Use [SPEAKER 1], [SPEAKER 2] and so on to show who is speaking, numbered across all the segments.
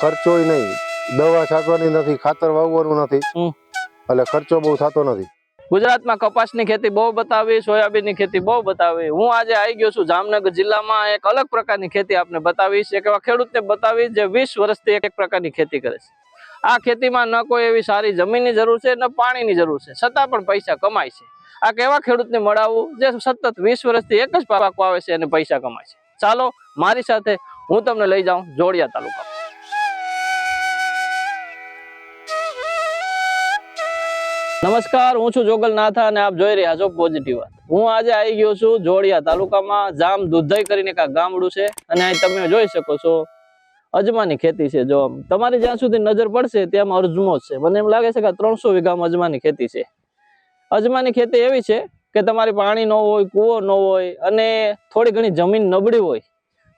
[SPEAKER 1] ખર્ચોય નહીં. દવા છાંટવાની નથી ખાતર વાવવાનું નથી. એટલે ખર્ચો બહુ થતો નથી.
[SPEAKER 2] ગુજરાતમાં કપાસની ખેતી બહુ બતાવી સોયાબીનની ખેતી બહુ બતાવી. હું આજે આવી ગયો છું જામનગર જિલ્લામાં એક અલગ પ્રકારની ખેતી આપને બતાવીશ એક એવા ખેડૂતને બતાવીશ જે વીસ વર્ષથી એક પ્રકારની ખેતી કરે છે. આ ખેતીમાં ન કોઈ એવી સારી જમીનની જરૂર છે ન પાણીની જરૂર છે. છતાં પણ પૈસા કમાય છે. આ કેવા ખેડૂતને મળાવવું જે સતત વીસ વર્ષથી એક જ પાક વાવે છે અને પૈસા કમાય છે. ચાલો મારી સાથે હું તમને લઈ જાઉં જોડિયા તાલુકા નમસ્કાર, હું છું જોગલ નાથા અને આપ જોઈ રહ્યા છો પોઝિટિવ હું આજે આવી ગયો છું જોડિયા તાલુકામાં, જામ દુધઈ કરીને એક ગામડું છે અને અહીં તમે જોઈ શકો છો અજમાની ખેતી છે. જો તમારી જ્યાં સુધી નજર પડશે ત્યાં અજમો જ છે. મને એમ લાગે છે કે ત્રણસો વીઘામાં અજમાની ખેતી છે. અજમાની ખેતી એવી છે કે તમારી પાણી ન હોય, કૂવો ન હોય અને થોડી ઘણી જમીન નબળી હોય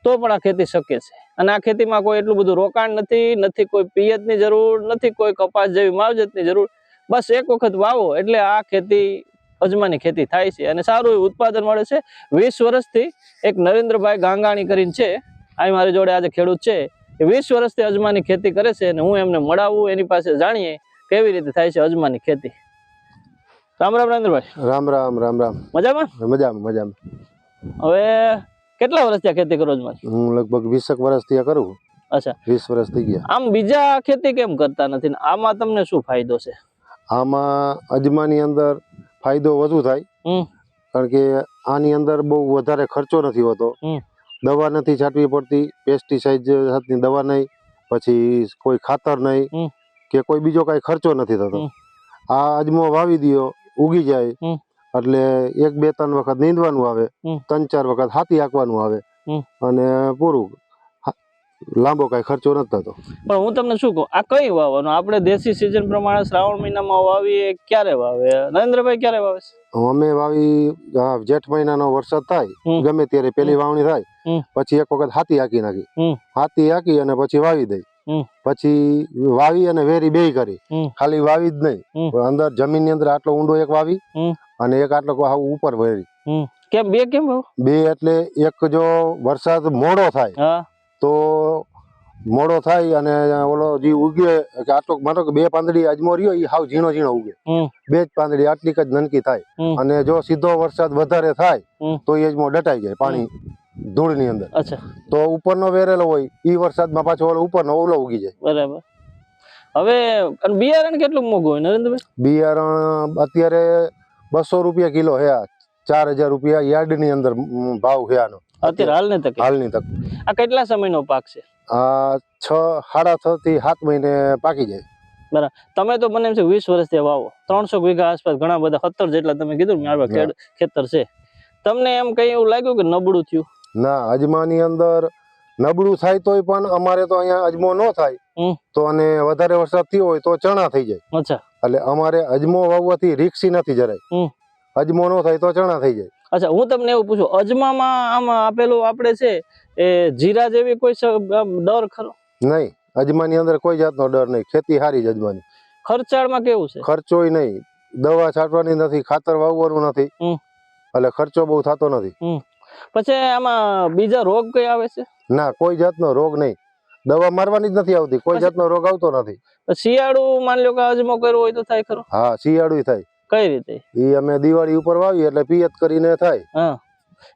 [SPEAKER 2] તો પણ આ ખેતી શક્ય છે. અને આ ખેતીમાં કોઈ એટલું બધું રોકાણ નથી નથી કોઈ પિયતની જરૂર, નથી કોઈ કપાસ જેવી માવજતની જરૂર. બસ એક વખત વાવો એટલે આ ખેતી અજમાની ખેતી થાય છે અને સારું એવું ઉત્પાદન મળે છે. વીસ વર્ષથી એક નરેન્દ્રભાઈ ગાંગાણી કરીને છે આ મારી જોડે આજે ખેડૂત છે એ વીસ વર્ષથી અજમાની ખેતી કરે છે અને હું એમને મળાવું એની પાસે જાણીએ કેવી રીતે થાય છે અજમાની ખેતી. રામ રામ નરેન્દ્રભાઈ.
[SPEAKER 1] રામ રામ રામ રામ.
[SPEAKER 2] મજામાં?
[SPEAKER 1] મજામાં મજામાં.
[SPEAKER 2] હવે કેટલા વર્ષથી આ ખેતી કરો અજમાની?
[SPEAKER 1] હું લગભગ વીસેક વર્ષથી ત્યાં કરું.
[SPEAKER 2] અચ્છા.
[SPEAKER 1] વીસ વર્ષ થઈ ગયા.
[SPEAKER 2] આમ બીજા ખેતી કેમ કરતા નથી? ને આમાં તમને શું ફાયદો છે?
[SPEAKER 1] આમાં અજમાની અંદર ફાયદો વધુ થાય. કારણ કે આની અંદર બહુ વધારે ખર્ચો નથી હોતો. દવા નથી છાંટવી પડતી પેસ્ટિસાઇડ જાતની દવા નહીં પછી કોઈ ખાતર નહીં કે કોઈ બીજો કાંઈ ખર્ચો નથી થતો. આ અજમો વાવી દ્યો ઉગી જાય. એટલે એક બે ત્રણ વખત નીંદવાનું આવે ત્રણ ચાર વખત હાથી આંકવાનું આવે. અને પૂરું. લાંબો કઈ ખર્ચો નથી થતો.
[SPEAKER 2] પણ હું તમને શું કહું આ કઈ વાવવાનું? આપણે દેશી સિઝન પ્રમાણે શ્રાવણ મહિનામાં વાવીએ ક્યારે વાવે? નરેન્દ્રભાઈ ક્યારે વાવે
[SPEAKER 1] અમે વાવી જેઠ મહિનાનો વરસાદ થાય ગમે ત્યારે પેલી વાવણી થાય પછી એક વખત હાથી હાકી નાખી. હાથી હાકી અને પછી વાવી દઈ પછી વાવી અને વેરી બે કરી. ખાલી વાવી જ નહીં. અંદર જમીનની અંદર આટલો ઊંડો એક વાવી અને એક આટલો ઉપર વેરી.
[SPEAKER 2] કેમ બે કેમ
[SPEAKER 1] બે એટલે એક જો વરસાદ મોડો થાય તો મોડો થાય અને ઓલો જે ઉગે કે આટલો માનો કે બે પાંદડી અજમો રહ્યો એ હાવ ઝીણો ઝીણો ઉગે. બે જ પાંદડી આટલીક જ નનકી થાય. અને જો સીધો વરસાદ વધારે થાય તો એ અજમો ડટાઈ જાય પાણી ધૂળની અંદર.
[SPEAKER 2] અચ્છા.
[SPEAKER 1] તો ઉપરનો વેરેલો હોય એ વરસાદમાં પાછો ઓલો ઉપરનો ઓલો ઉગી જાય.
[SPEAKER 2] બરાબર. હવે બિયારણ કેટલું મોંઘું હોય નરેન્દ્રભાઈ?
[SPEAKER 1] બિયારણ અત્યારે બસો રૂપિયા કિલો હે ચાર હજાર રૂપિયા યાર્ડની અંદર ભાવ છે આનો.
[SPEAKER 2] અત્યારે હાલની તક?
[SPEAKER 1] હાલની તક.
[SPEAKER 2] આ કેટલા સમયનો પાક છે?
[SPEAKER 1] આ છ સાડા છ થી સાત મહિને પાકી જાય.
[SPEAKER 2] તમે તો મને એમ છે વીસ વર્ષથી વાવો ત્રણસો વીઘા આસપાસ ઘણા બધા સત્તર જેટલા તમે કીધું મારા ખેતર છે. તમને એમ કઈ એવું લાગ્યું કે નબળું થયું?
[SPEAKER 1] ના અજમાની અંદર નબળું થાય તોય પણ અમારે તો અહીંયા અજમો ન થાય. તો અને વધારે વરસાદ થયો હોય તો ચણા થઈ જાય.
[SPEAKER 2] અચ્છા.
[SPEAKER 1] એટલે અમારે અજમો વાવવાથી રીક્ષી નથી જરાય. અજમો ન થાય તો ચણા થઈ જાય.
[SPEAKER 2] અચ્છા હું તમને એવું પૂછું અજમામાં આમાં આપેલું આપણે છે એ જીરા જેવી કોઈ ડર ખરો?
[SPEAKER 1] નહીં અજમાની અંદર કોઈ જાતનો ડર નહીં ખેતી સારી જ અજમાની.
[SPEAKER 2] ખર્ચાળમાં કેવું છે?
[SPEAKER 1] ખર્ચોય નહીં દવા છાંટવાની નથી ખાતર વાવવાનું નથી એટલે ખર્ચો બહુ થતો નથી.
[SPEAKER 2] પછી આમાં બીજા રોગ કઈ આવે છે?
[SPEAKER 1] ના કોઈ જાતનો રોગ નહીં. દવા મારવાની જ નથી આવતી કોઈ જાતનો રોગ આવતો નથી.
[SPEAKER 2] શિયાળુ માની લો કે અજમો કર્યો હોય તો થાય ખરો?
[SPEAKER 1] હા શિયાળુ થાય.
[SPEAKER 2] કઈ રીતે?
[SPEAKER 1] એ અમે દિવાળી ઉપર વાવીએ એટલે પિયત કરીને થાય.
[SPEAKER 2] હા.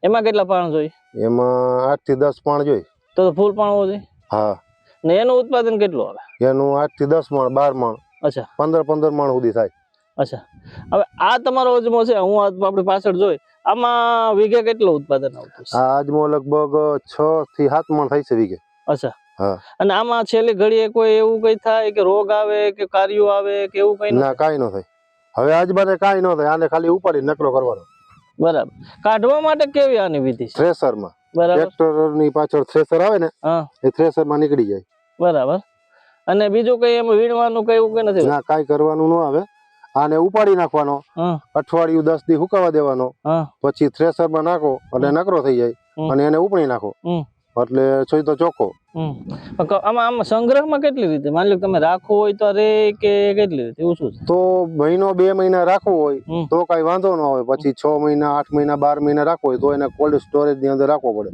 [SPEAKER 2] એમાં કેટલા પાણ જોઈએ?
[SPEAKER 1] એમાં આઠથી દસ પાણ જોઈ
[SPEAKER 2] તો ફૂલ પાણ હોવું જોઈએ?
[SPEAKER 1] હા.
[SPEAKER 2] ને એનું ઉત્પાદન કેટલું આવે?
[SPEAKER 1] એનું આઠથી દસ મણ બાર મણ
[SPEAKER 2] અચ્છા.
[SPEAKER 1] પંદર પંદર મણ સુધી થાય.
[SPEAKER 2] અચ્છા. હવે આ તમારો અજમો છે હું આપણે પાછળ જોઈ. આમાં વીઘે કેટલું ઉત્પાદન આવતું છે
[SPEAKER 1] આ આજમાં લગભગ છ થી સાત મણ થાય છે વીઘે.
[SPEAKER 2] અચ્છા.
[SPEAKER 1] હા.
[SPEAKER 2] અને આમાં છેલ્લી ઘડીએ કોઈ એવું કઈ થાય કે રોગ આવે કે કાર્યો આવે કે એવું કઈ
[SPEAKER 1] ના કાંઈ ન થાય. હવે આજ બાને કાંઈ ન થાય આને ખાલી ઉપાડી નકરો કરવાનો.
[SPEAKER 2] બરાબર. કાઢવા માટે કેવી આની વિધિ
[SPEAKER 1] થ્રેસરમાં
[SPEAKER 2] બરાબર.
[SPEAKER 1] ટ્રેક્ટરની પાછળ થ્રેસર આવે ને એ થ્રેસરમાં નીકળી જાય.
[SPEAKER 2] બરાબર. અને બીજું કઈ એમ વીણવાનું કઈ એવું કે નથી?
[SPEAKER 1] ના કાઈ કરવાનું ન આવે. આને ઉપાડી નાખવાનો. અઠવાડિયું દસ દી હુકાવા દેવાનો. પછી થ્રેસરમાં નાખો એટલે નકરો થઈ જાય. અને એને ઉપણી નાખો. એટલે જોઈ તો ચોખ્ખો.
[SPEAKER 2] આમાં આમાં સંગ્રહમાં કેટલી રીતે? માની લો તમે રાખવો હોય તો રે કે કેટલી રીતે? એવું શું
[SPEAKER 1] તો મહિનો બે મહિના રાખવો હોય તો કાંઈ વાંધો ન હોય. પછી છ મહિના આઠ મહિના બાર મહિના રાખવો હોય તો એને કોલ્ડ સ્ટોરેજની અંદર રાખવો પડે.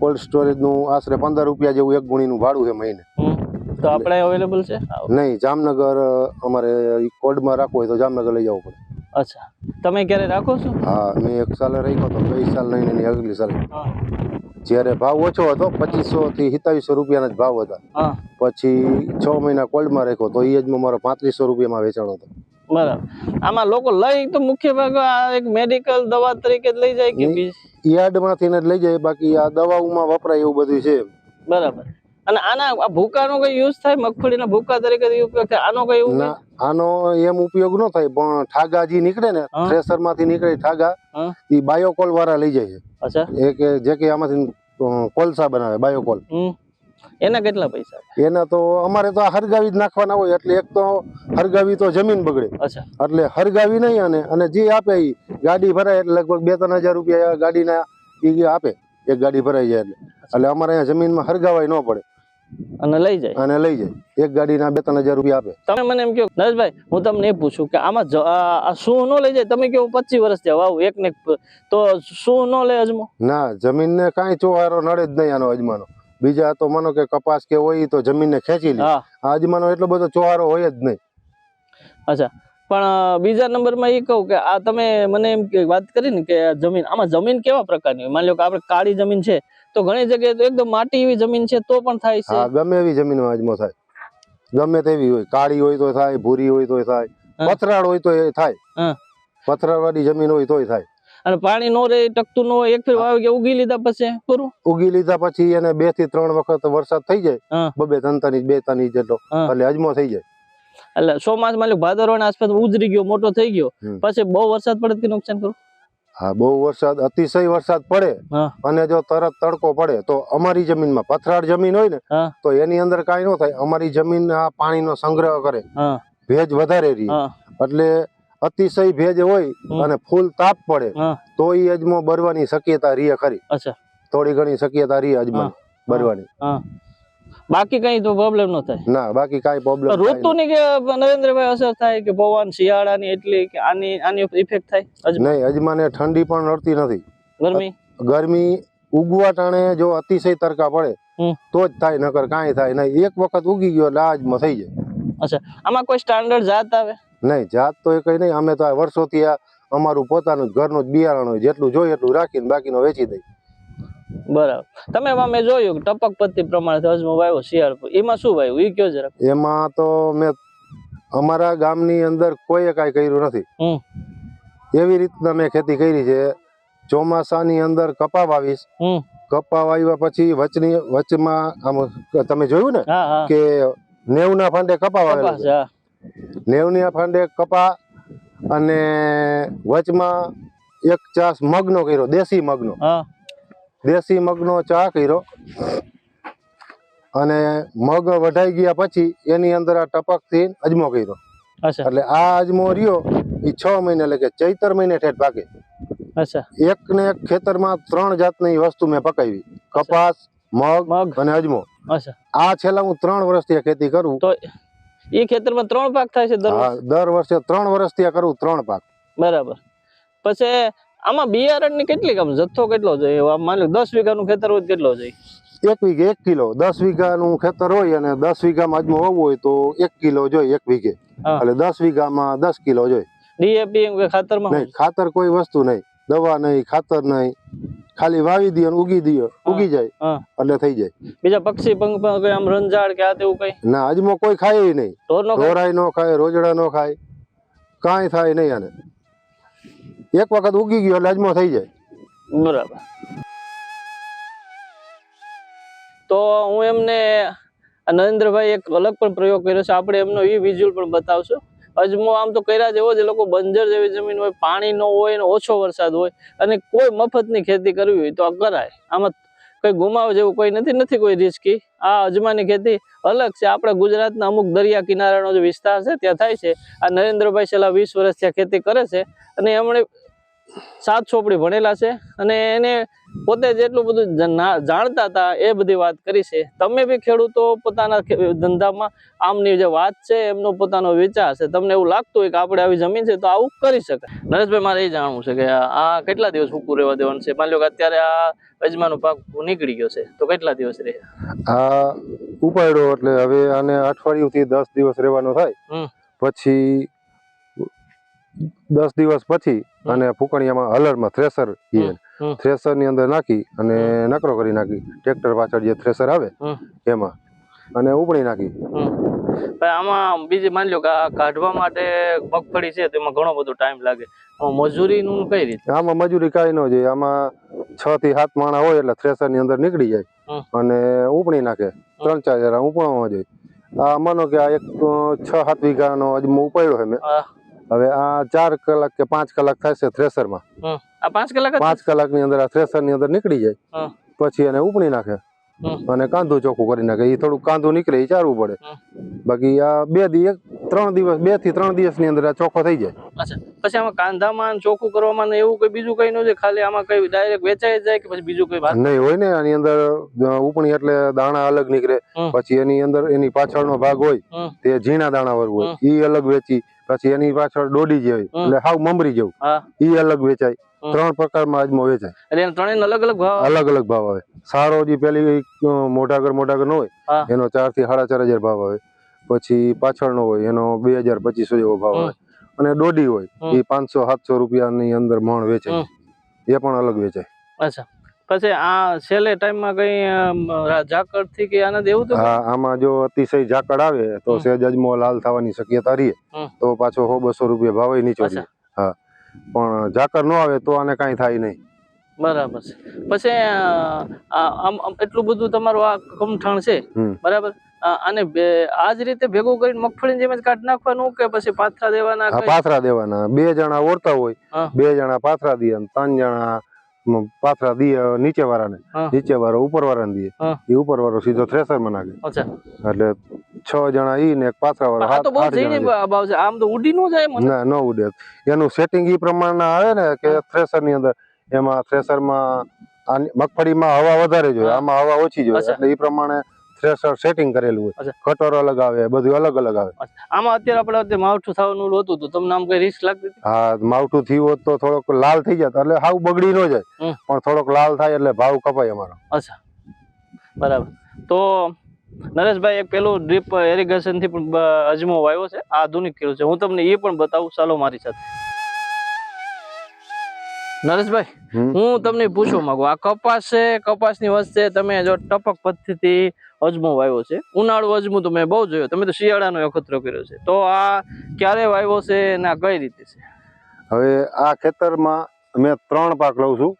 [SPEAKER 1] કોલ્ડ સ્ટોરેજનું આશરે પંદર રૂપિયા જેવું એક ગુણીનું ભાડું છે મહિને.
[SPEAKER 2] તો આપણે અવેલેબલ છે?
[SPEAKER 1] નહીં જામનગર અમારે ઈ કોડમાં રાખવું હોય તો જામનગર લઈ જવું પડે.
[SPEAKER 2] અચ્છા. તમે ક્યારે રાખો છો?
[SPEAKER 1] હા મેં એક સાલ રાખ્યો તો ગઈ સાલ નહીં અગલી સાલ.
[SPEAKER 2] હા.
[SPEAKER 1] જ્યારે ભાવ ઓછો હતો પચીસો થી સિત્તાવીસો રૂપિયાના જ ભાવ હતા. પછી છ મહિના કોલ્ડમાં રાખ્યો તો એ જ મારો પાંત્રીસો રૂપિયામાં વેચાણ હતો.
[SPEAKER 2] બરાબર. આમાં લોકો લઈ તો મુખ્ય ભાગે આ એક મેડિકલ દવા તરીકે જ લઈ જાય કે
[SPEAKER 1] યાર્ડમાંથી ને લઈ જાય બાકી આ દવાઓમાં વપરાય એવું બધું છે.
[SPEAKER 2] બરાબર. અને આના આ ભૂકાનો કઈ યુઝ થાય? મગફળીના ભૂકા તરીકે ઉપયોગ થાય. આનો કઈ
[SPEAKER 1] આનો એમ ઉપયોગ ન થાય પણ ઠાગા જે નીકળે ને થ્રેસરમાંથી નીકળે ઠાગા. એ બાયોકોલ વાળા લઈ જાય
[SPEAKER 2] અચ્છા.
[SPEAKER 1] છે એ કે જે કે આમાંથી કોલસા બનાવે બાયોકોલ
[SPEAKER 2] એના કેટલા પૈસા?
[SPEAKER 1] એના તો અમારે તો હરગાવી જ નાખવાના હોય એટલે એક તો હરગાવી તો જમીન બગડે. એટલે હરગાવી નહીં અને અને જે આપે એ ગાડી ભરાય એટલે લગભગ બે ત્રણ હજાર રૂપિયા ગાડીના એ આપે. એક ગાડી ભરાઈ જાય એટલે. એટલે અમારે અહીંયા જમીનમાં હરગાવાય ન પડે.
[SPEAKER 2] અને લઈ જાય.
[SPEAKER 1] અને લઈ જાય. એક ગાડીના બે ત્રણ હજાર રૂપિયા આપે.
[SPEAKER 2] તમે મને એમ કહો નરેશભાઈ હું તમને એ પૂછું કે આમાં શું નો લઈ જાય? તમે કહો પચીસ વર્ષ થયા વાવ એક ને તો શું નો લે અજમો?
[SPEAKER 1] ના જમીનને કાંઈ ચોહારો નડે જ નહીં આનો અજમાનો. બીજા તો માનો કે કપાસ કે હોય તો જમીનને ખેંચી લે.
[SPEAKER 2] હા.
[SPEAKER 1] આ અજમાનો એટલો બધો ચોહારો હોય જ નહીં.
[SPEAKER 2] અચ્છા. પણ બીજા નંબરમાં એ કહું કે આ તમે મને એમ વાત કરી ને કે જમીન આમાં જમીન કેવા પ્રકારની? હોય માની લો કે આપણે કાળી જમીન છે તો ઘણી જગ્યાએ તો એકદમ માટી એવી જમીન છે તો પણ થાય છે.
[SPEAKER 1] ગમે એવી જમીન અજમો થાય. ગમે તેવી હોય. કાળી હોય તો થાય ભૂરી હોય તો થાય પથરાળ હોય તો એ થાય. પથરાળ વાળી જમીન હોય તોય થાય.
[SPEAKER 2] અને પાણી નો રે ટકતું નો હોય એક ફેર વાવ કે ઉગી લીધા પછી પૂરું
[SPEAKER 1] ઉગી લીધા પછી એને બેથી ત્રણ વખત વરસાદ થઈ જાય. બબે ત્રણ ત્રણ બે ત્રણ ઇંચ જેટલો એટલે અજમો થઈ જાય.
[SPEAKER 2] એટલે ચોમાસમાં ભાદરવાની આસપાસ ઉજરી ગયો મોટો થઈ ગયો. પછી બહુ વરસાદ પડે કે નુકસાન કરું?
[SPEAKER 1] હા બહુ વરસાદ અતિશય વરસાદ પડે. અને જો તરત તડકો પડે તો અમારી જમીનમાં પથરાળ જમીન હોય ને તો એની અંદર કાંઈ ન થાય. અમારી જમીન આ પાણીનો સંગ્રહ કરે. ભેજ વધારે રહી. એટલે અતિશય ભેજ હોય અને ફૂલ તાપ પડે તો એ અજમો બરવાની શક્યતા રીએ ખરી. થોડી ઘણી શક્યતા રીએ અજમા બરવાની.
[SPEAKER 2] બાકી કઈ તો પ્રોબ્લેમ ન થાય.
[SPEAKER 1] ના બાકી કઈ પ્રોબ્લેમ
[SPEAKER 2] ઋતુની કે નરેન્દ્રભાઈ અસર થાય કે પવન શિયાળાની એટલી કે આની આની ઇફેક્ટ થાય?
[SPEAKER 1] નહીં અજમાને ઠંડી પણ નડતી નથી.
[SPEAKER 2] ગરમી?
[SPEAKER 1] ગરમી ઉગવા ટાણે જો અતિશય તડકા પડે તો જ થાય નકર કાંઈ થાય નહીં. એક વખત ઉગી ગયો એટલે આજમાં થઈ જાય.
[SPEAKER 2] અચ્છા આમાં કોઈ સ્ટાન્ડર્ડ જાત આવે?
[SPEAKER 1] નહીં જાત તો એ કઈ નહીં. અમે તો આ વર્ષોથી આ અમારું પોતાનું ઘરનું જ બિયારણ હોય જેટલું જોઈએ એટલું રાખીને બાકીનો વેચી દઈ
[SPEAKER 2] બરાબર. તમે મેં જોયું ટપક પદ્ધતિ પ્રમાણે અજમો વાવ્યો શિયાળપુર. એમાં શું વાવ્યું એ કયો જરા
[SPEAKER 1] એમાં તો મેં અમારા ગામની અંદર કોઈએ કાંઈ કર્યું નથી. એવી રીતના મેં ખેતી કરી છે. ચોમાસાની અંદર કપા વાવીશ કપા વાવ્યા પછી વચની વચમાં આમ તમે જોયું ને? કે નેવ ના ફાંડે કપા વાવેલા
[SPEAKER 2] નેવ
[SPEAKER 1] છે. ફાંડે કપા અને વચમાં એક ચાસ મગનો કર્યો દેશી મગનો.
[SPEAKER 2] હા.
[SPEAKER 1] દેશી મગનો ચા કર્યો. અને મગ વઢાઈ ગયા પછી એની અંદર આ ટપકથી અજમો કર્યો. એટલે આ અજમો રહ્યો એ છ મહિને એટલે કે ચૈતર મહિને ઠેઠ પાકે એક ને એક ખેતરમાં ત્રણ જાતની વસ્તુ મેં પકાવી. કપાસ મગ
[SPEAKER 2] મગ.
[SPEAKER 1] અને અજમો. આ છેલ્લા હું ત્રણ વર્ષથી ખેતી કરું.
[SPEAKER 2] તો એ ખેતરમાં ત્રણ પાક થાય છે દર વર્ષે?
[SPEAKER 1] ત્રણ વર્ષથી કરું ત્રણ પાક.
[SPEAKER 2] બરાબર. પછી આમાં બિયારણની કેટલી આમ જથ્થો કેટલો જોઈએ માની લો દસ વીઘાનું ખેતર હોય કેટલો જોઈએ
[SPEAKER 1] એક વીઘે એક કિલો. દસ વીઘાનું ખેતર હોય અને દસ વીઘામાં અજમો હોવું હોય તો એક કિલો જોઈએ એક વીઘે. એટલે દસ વીઘામાં દસ કિલો જોઈએ.
[SPEAKER 2] ડીએપી ખાતરમાં
[SPEAKER 1] નહીં ખાતર કોઈ વસ્તુ નહીં. દવા નહીં ખાતર નહીં. ખાલી વાવી દઈએ ઉગી દઈએ. ઉગી જાય. એટલે થઈ જાય.
[SPEAKER 2] બીજા પક્ષી પંખ કોઈ આમ રંજાડ કે આ તેવું કઈ?
[SPEAKER 1] ના અજમો કોઈ ખાય નહીં. ઢોરાય નો ખાય રોજડા નો ખાય. કાંઈ થાય નહીં આને. એક વખત ઉગી ગયો એટલે થઈ જાય.
[SPEAKER 2] બરાબર. તો હું એમને નરેન્દ્રભાઈ એક અલગ પણ પ્રયોગ કર્યો છે. આપણે એમનો એ વિઝ્યુઅલ પણ બતાવશું. અજમો આમ તો કર્યા જ એ લોકો બંજર જેવી જમીન હોય, પાણી ન હોય ને ઓછો વરસાદ હોય અને કોઈ મફતની ખેતી કરવી હોય તો કરાય. આમાં કઈ ગુમાવ જેવું કોઈ નથી નથી કોઈ રિસ્કી. આ અજમાની ખેતી અલગ છે. આપણા ગુજરાતના અમુક દરિયા કિનારાનો જે વિસ્તાર છે, ત્યાં થાય છે. આ નરેન્દ્રભાઈ છેલ્લા વીસ વર્ષ ત્યાં ખેતી કરે છે અને એમણે સાત છોપડી ભણેલા છે અને એને પોતે જેટલું બધું જાણતા હતા એ બધી વાત કરી છે. તમે બી ખેડૂતો પોતાના ધંધામાં આમની જે વાત છે એમનો પોતાનો વિચાર છે. તમને એવું લાગતું હોય કે આપણે આવી જમીન છે તો આવું કરી શકાય. નરેશભાઈ મારે એ જાણવું છે કે આ કેટલા દિવસ સૂકું રહેવા દેવાનું છે? માની લો કે અત્યારે આ અજમાનો પાક નીકળી ગયો છે. તો કેટલા દિવસ રહે?
[SPEAKER 1] આ ઉપાડ્યો એટલે હવે આને અઠવાડિયું થી દસ દિવસ રહેવાનો થાય. પછી દસ દિવસ પછી અને ફૂકણિયામાં હલરમાં થ્રેસર
[SPEAKER 2] હમ. હમ.
[SPEAKER 1] થ્રેસરની અંદર નાખી અને નકરો કરી નાખી. ટ્રેક્ટર પાછળ જે થ્રેસર આવે એમાં. અને ઉપડી નાખી.
[SPEAKER 2] આમાં બીજી માની લો કે કાઢવા માટે મગફળી છે તેમાં ઘણો બધો ટાઈમ લાગે. મજૂરી મજૂરીનું કઈ રીતે?
[SPEAKER 1] આમાં મજૂરી કાંઈ ન જોઈએ આમાં છ થી સાત માણા હોય એટલે થ્રેસરની અંદર નીકળી જાય. અને ઉપણી નાખે. ત્રણ ચાર હજાર ઉપણવામાં જોઈએ આ માનો કે આ એક છ સાત વીઘાનો અજમો ઉપાડ્યો છે મેં. હવે આ ચાર કલાક કે પાંચ કલાક થાય છે થ્રેસરમાં
[SPEAKER 2] પાંચ કલાક
[SPEAKER 1] પાંચ કલાકની અંદર આ થ્રેસરની અંદર નીકળી જાય. પછી એને ઉપણી નાખે. અને કાંધું ચોખ્ખું કરી નાખે. એ થોડું કાંધું નીકળે એ ચારવું પડે. બાકી આ બે દિવસ ત્રણ દિવસ બેથી ત્રણ દિવસની અંદર આ ચોખ્ખો થઈ જાય.
[SPEAKER 2] અચ્છા. પછી આમાં કાંધામાં ને ચોખ્ખું કરવામાં એવું કઈ બીજું કઈ ન છે ખાલી આમાં કઈ ડાયરેક્ટ વેચાઈ જાય કે પછી બીજું કઈ
[SPEAKER 1] નહીં હોય ને આની અંદર ઉપણી એટલે દાણા અલગ નીકળે. પછી એની અંદર એની પાછળનો ભાગ હોય તે ઝીણા દાણા વર્ગ હોય. ઈ અલગ વેચી પછી એની પાછળ દોડી જે હોય. એટલે હાવ મમરી જેવું. ઈ અલગ વેચાય. ત્રણ પ્રકારમાં આજમાં વેચાય.
[SPEAKER 2] એટલે એના ત્રણેયના અલગ અલગ ભાવ
[SPEAKER 1] અલગ અલગ ભાવ આવે. સારો જે પેલી મોટાગર મોટાગર નો હોય એનો ચારથી સાડા ચાર હજાર ભાવ આવે. પછી પાછળનો હોય એનો બે હજાર પચીસો જેવો ભાવ આવે. અને દોડી હોય એ પાંચસો સાતસો રૂપિયાની અંદર મણ વેચાય. એ પણ અલગ વેચાય.
[SPEAKER 2] અચ્છા. પછી આ છેલ્લે ટાઈમમાં કઈ ઝાકળથી કે આનંદ એવું તો
[SPEAKER 1] હા આમાં જો અતિશય ઝાકળ આવે તો સેજ અજમો લાલ થવાની શક્યતા રહે. તો પાછો હો બસો રૂપિયા ભાવે નીચો હા. પણ ઝાકળ ન આવે તો આને કાંઈ થાય નહીં.
[SPEAKER 2] બરાબર છે. પછી આમ એટલું બધું તમારું આ કમઠાણ છે. બરાબર? આને બે- આ જ રીતે ભેગું કરીને મગફળી જેમ જ કાઢ નાખવાનું કે પછી પાથરા દેવાના
[SPEAKER 1] પાથરા દેવાના. બે જણા ઓરતા હોય બે જણા પાથરા દે ત્રણ જણા પાથરા દે નીચે વાળાને નીચે વાળો ઉપર વાળાને દે એ ઉપર વાળો સીધો થ્રેસરમાં નાખે. એટલે છ જણા ઈ ને એક પાથરા વાળો
[SPEAKER 2] હાથ
[SPEAKER 1] આઠ જણા
[SPEAKER 2] આમ તો ઉડી નો જાય
[SPEAKER 1] ના ન ઉડે. એનું સેટિંગ ઈ પ્રમાણે આવે ને કે થ્રેસરની અંદર. એમાં થ્રેસરમાં મગફળીમાં હવા વધારે જોઈએ. આમાં હવા ઓછી જોઈએ. એટલે ઈ પ્રમાણે થ્રેસર સેટિંગ કરેલું હોય. કટોરો અલગ આવે બધું અલગ અલગ આવે.
[SPEAKER 2] આમાં અત્યારે આપણે માવઠું થવાનું હતું તો તમને આમ કઈ રિસ્ક લાગતી
[SPEAKER 1] હા માવઠું થયું હોત તો થોડોક લાલ થઈ જતા એટલે હાવ બગડી ન જાય. પણ થોડોક લાલ થાય એટલે ભાવ કપાય અમારો.
[SPEAKER 2] અચ્છા. બરાબર. તો નરેશભાઈ એક પેલું ડ્રીપ એરિગેશનથી પણ અજમો વાવ્યો છે આધુનિક ખેડૂત છે. હું તમને એ પણ બતાવું ચાલો મારી સાથે. નરેશભાઈ હું તમને પૂછવા માંગુ. આ કપાસ છે કપાસની વચ્ચે તમે જો ટપક પદ્ધતિ અજમો વાવ્યો છે. ઉનાળુ અજમો તો મેં બહુ જોયો. તમે તો શિયાળાનો એકત્ર કર્યો છે. તો આ ક્યારે વાવ્યો છે અને આ કઈ રીતે છે?
[SPEAKER 1] હવે આ ખેતરમાં મેં ત્રણ પાક લઉં છું.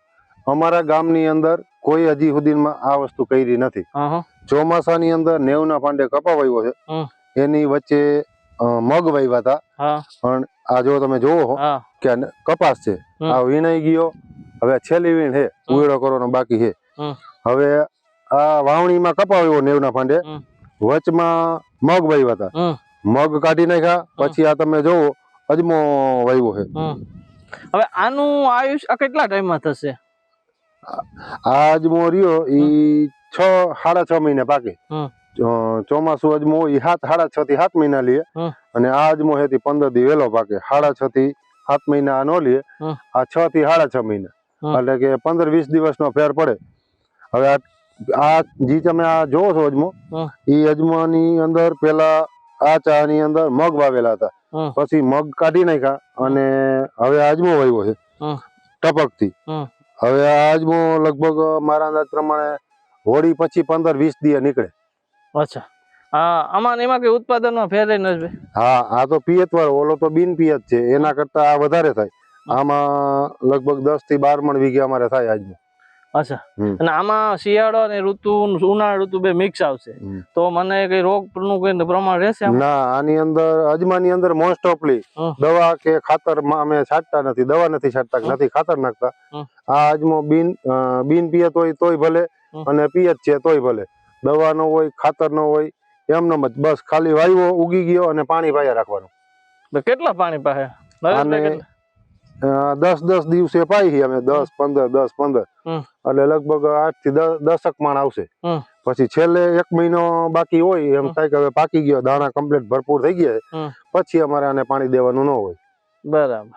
[SPEAKER 1] અમારા ગામની અંદર કોઈ હજી સુધીમાં આ વસ્તુ કરી નથી. ચોમાસાની અંદર નેવના પાંડે કપા વાવ્યો છે. એની વચ્ચે મગ વાવ્યા હતા પણ આ જો તમે જોવો હો કે કપાસ છે. આ વીણાઈ ગયો. હવે છેલ્લી વીણ છે ઉયડો કરવાનો બાકી છે હવે આ વાવણીમાં કપાવ્યો નેવના પાંડે વચમાં મગ વાવ્યા હતા મગ કાઢી નાખ્યા. પછી આ તમે જોવો અજમો વાવ્યો છે
[SPEAKER 2] હવે આનું આયુષ્ય આ કેટલા ટાઈમમાં થશે?
[SPEAKER 1] આજમો રહ્યો ઈ છ સાડા છ મહિને પાકે. ચોમાસું અજમો એ સાત સાડા છ થી સાત મહિના લે. અને આ અજમો હેથી પંદર દી વહેલો પાકે. સાડા છ થી સાત મહિના નો લે. આ છ થી સાડા છ મહિના. એટલે કે પંદર વીસ દિવસનો ફેર પડે. હવે આ જી તમે આ જોવો છો અજમો?
[SPEAKER 2] એ
[SPEAKER 1] ઈ અજમાની અંદર પેલા આ ચા ની અંદર મગ વાવેલા હતા. પછી મગ કાઢી નાખ્યા અને હવે અજમો વાવ્યો છે. ટપકથી હવે આ અજમો લગભગ મારા અંદાજ પ્રમાણે હોળી પછી પંદર વીસ દિવસ નીકળે.
[SPEAKER 2] અચ્છા. હા આમાં એમાં કઈ ઉત્પાદનમાં ફેર રહી નથી
[SPEAKER 1] હા આ તો પિયત વાળો ઓલો તો બિન પિયત છે એના કરતા આ વધારે થાય. આમાં લગભગ દસથી બાર મણ વીઘે અમારે થાય આજમાં
[SPEAKER 2] અચ્છા. અને આમાં શિયાળો અને ઋતુ ઉનાળા ઋતુ બે મિક્સ આવશે. તો મને કઈ રોગનું કઈ પ્રમાણ રહેશે
[SPEAKER 1] ના આની અંદર અજમાની અંદર મોસ્ટ ઓફલી દવા કે ખાતર અમે છાંટતા નથી દવા નથી છાંટતા નથી ખાતર નાખતા. આ અજમો બિન બિન પિયત હોય તોય ભલે અને પિયત છે તોય ભલે. દવા નો હોય ખાતર નો હોય એમનો જ બસ ખાલી વાયવો ઉગી ગયો અને પાણી પાયા રાખવાનું.
[SPEAKER 2] કેટલા પાણી પાસે નરેશભાઈ
[SPEAKER 1] આને
[SPEAKER 2] કેટલા?
[SPEAKER 1] અ, દસ દસ દિવસે પાઈ અમે દસ પંદર દસ પંદર. એટલે લગભગ આઠથી દસ દસક માણ આવશે. પછી છેલ્લે એક મહિનો બાકી હોય એમ. થાય કે હવે પાકી ગયો દાણા કમ્પ્લીટ ભરપૂર થઈ ગયા પછી અમારે આને પાણી દેવાનું ન હોય.
[SPEAKER 2] બરાબર.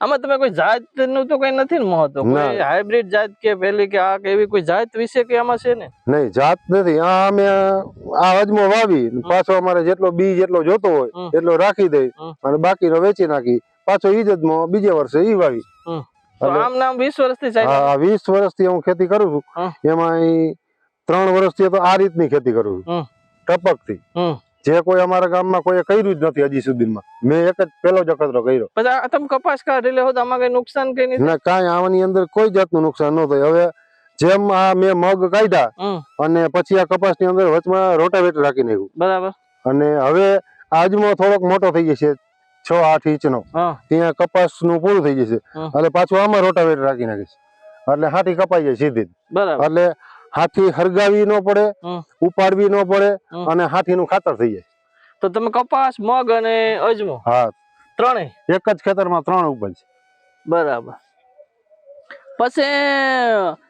[SPEAKER 2] આમાં તમે કોઈ જાતનું તો કઈ નથી ને મહત્વ? કોઈ હાઇબ્રિડ જાત કે પેલી કે આ કે એવી કોઈ જાત વિશે કે આમાં છે ને?
[SPEAKER 1] નહીં જાત નથી. આ અમે આ અજમો વાવી પાછો અમારે જેટલો બી જેટલો જોતો હોય એટલો રાખી દઈ અને બાકીનો વેચી નાખી. પાછો ઈ જ અજમો બીજે વર્ષે ઈ વાવી
[SPEAKER 2] આમ નામ વીસ વર્ષથી ચાલ્યા
[SPEAKER 1] આ વીસ વર્ષથી હું ખેતી કરું. છું. એમાં ઈ ત્રણ વર્ષથી તો આ રીતની ખેતી કરું છું. ટપકથી. જે કોઈ અમારા ગામમાં કોઈ કર્યું જ નથી હજી સુધીમાં. મેં એક જ પેલો જ અખતરો કર્યો.
[SPEAKER 2] પછી આ તમે કપાસ કાઢી લેવો તો આમાં કઈ નુકસાન કઈ નહીં
[SPEAKER 1] કાંઈ આની અંદર કોઈ જાતનું નુકસાન ન થાય. હવે જેમ આ મેં મગ કાઢ્યા અને પછી આ કપાસની અંદર વચમાં રોટાવેટર રાખી નાખ્યું.
[SPEAKER 2] બરાબર.
[SPEAKER 1] અને હવે આજમાં થોડોક મોટો થઈ જશે છ આઠ ઇંચ
[SPEAKER 2] નો
[SPEAKER 1] ત્યાં કપાસનું પૂરું થઈ જશે. એટલે પાછું આમાં રોટાવેટર રાખી નાખીશ. એટલે હાથી કપાઈ જાય સીધી એટલે હાથી હરગાવી ન પડે ઉપાડવી ન પડે અને હાથી નું ખાતર થઈ જાય.
[SPEAKER 2] તો તમે કપાસ મગ અને અજમો?
[SPEAKER 1] હા.
[SPEAKER 2] ત્રણેય?
[SPEAKER 1] એક જ ખેતરમાં ત્રણ ઉપજ
[SPEAKER 2] બરાબર. પછી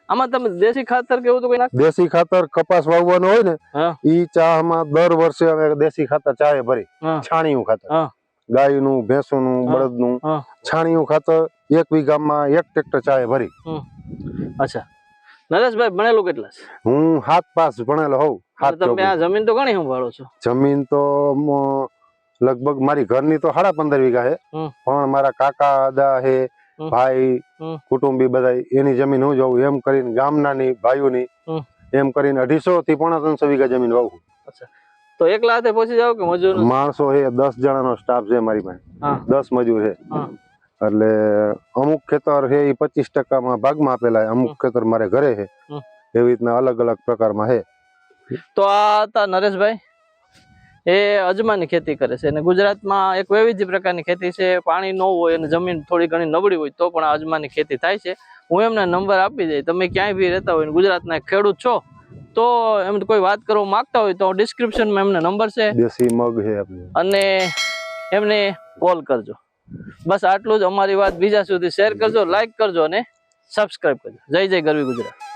[SPEAKER 2] આમાં તમે દેશી ખાતર કેવું તો કઈ નાખ
[SPEAKER 1] દેશી ખાતર કપાસ વાવવાનું હોય ને. ઈ ચામાં દર વર્ષે અમે દેશી ખાતર ચાએ ભરી. છાણિયું ખાતર. ગાયનું ભેંસોનું. બળદનું. છાણિયું ખાતર એક વીઘામાં એક ટ્રેક્ટર ચાએ ભરી.
[SPEAKER 2] અચ્છા. નરેશભાઈ ભણેલું કેટલા છે?
[SPEAKER 1] હું હાથ પાસ ભણેલો હોઉં હાથ
[SPEAKER 2] તમે આ જમીન તો ઘણી સંભાળો છો.
[SPEAKER 1] જમીન તો લગભગ મારી ઘરની તો સાડા પંદર વીઘા છે. પણ મારા કાકા દાદા હે ભાઈ કુટુંબી બધા એની જમીન હું જોઉં એમ કરીને ગામનાની ભાઈઓ
[SPEAKER 2] ની
[SPEAKER 1] એમ કરીને અઢીસો થી પોણા ત્રણસો વીઘા જમીન વાવું
[SPEAKER 2] તો એકલા હાથે પહોંચી જાવ કે મજૂર
[SPEAKER 1] માણસો છે દસ જણાનો સ્ટાફ છે મારી પાસે. દસ મજૂર છે. એટલે અમુક ખેતર છે એ પચીસ ટકામાં ભાગમાં આપેલા અમુક ખેતર મારે ઘરે છે. એવી રીતના અલગ અલગ પ્રકારમાં છે.
[SPEAKER 2] તો આ હતા નરેશભાઈ. એ અજમાની ખેતી કરે છે. અને ગુજરાતમાં એક વૈવિધ્ય પ્રકારની ખેતી છે પાણી ન હોય અને જમીન થોડી ઘણી નબળી હોય તો પણ આ અજમાની ખેતી થાય છે. હું એમને નંબર આપી દઈ તમે ક્યાંય બી રહેતા હોય ને ગુજરાતના ખેડૂત છો તો એમ કોઈ વાત કરવા માંગતા હોય તો ડિસ્ક્રિપ્શનમાં એમને નંબર છે.
[SPEAKER 1] દેશી મગ છે
[SPEAKER 2] અને એમને કોલ કરજો. બસ આટલું જ અમારી વાત. બીજા સુધી શેર કરજો લાઈક કરજો અને સબસ્ક્રાઈબ કરજો. જય જય ગરવી ગુજરાત.